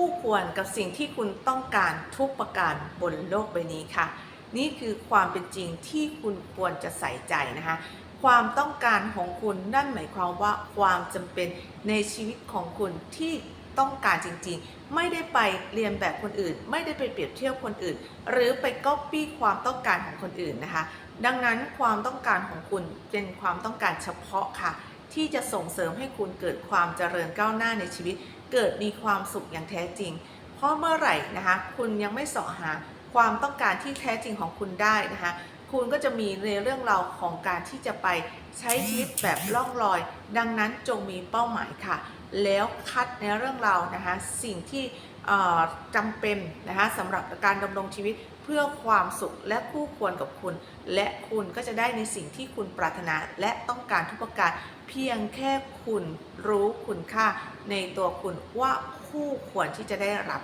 คู่ควรกับสิ่งที่คุณต้องการทุกประการบนโลกใบนี้ค่ะ นี่คือความเป็นจริงที่คุณควรจะใส่ใจนะคะ ความต้องการของคุณนั่นหมายความว่าความจำเป็นในชีวิตของคุณที่ต้องการจริงๆ ไม่ได้ไปเรียนแบบคนอื่น ไม่ได้ไปเปรียบเทียบคนอื่น หรือไปก๊อปปี้ความต้องการของคนอื่นนะคะ ดังนั้นความต้องการของคุณเป็นความต้องการเฉพาะค่ะ ที่จะส่งเสริมให้คุณเกิดความเจริญก้าวหน้าในชีวิต เกิดมีความสุขอย่างแท้จริง เพราะเมื่อไหร่นะคะ คุณยังไม่เสาะหาความต้องการที่แท้จริงของคุณได้นะคะ คุณก็จะมีในเรื่องราวของการที่จะไปใช้ชีวิตแบบล่องลอย ดังนั้นจงมีเป้าหมายค่ะ แล้วคัดในเรื่องราวนะคะสิ่งที่จำเป็นนะคะสำหรับการดำรงชีวิตเพื่อความสุขและคู่ควรกับคุณ และคุณก็จะได้ในสิ่งที่คุณปรารถนาและต้องการทุกประการเพียงแค่คุณรู้คุณค่าในตัวคุณว่าคู่ควรที่จะได้รับ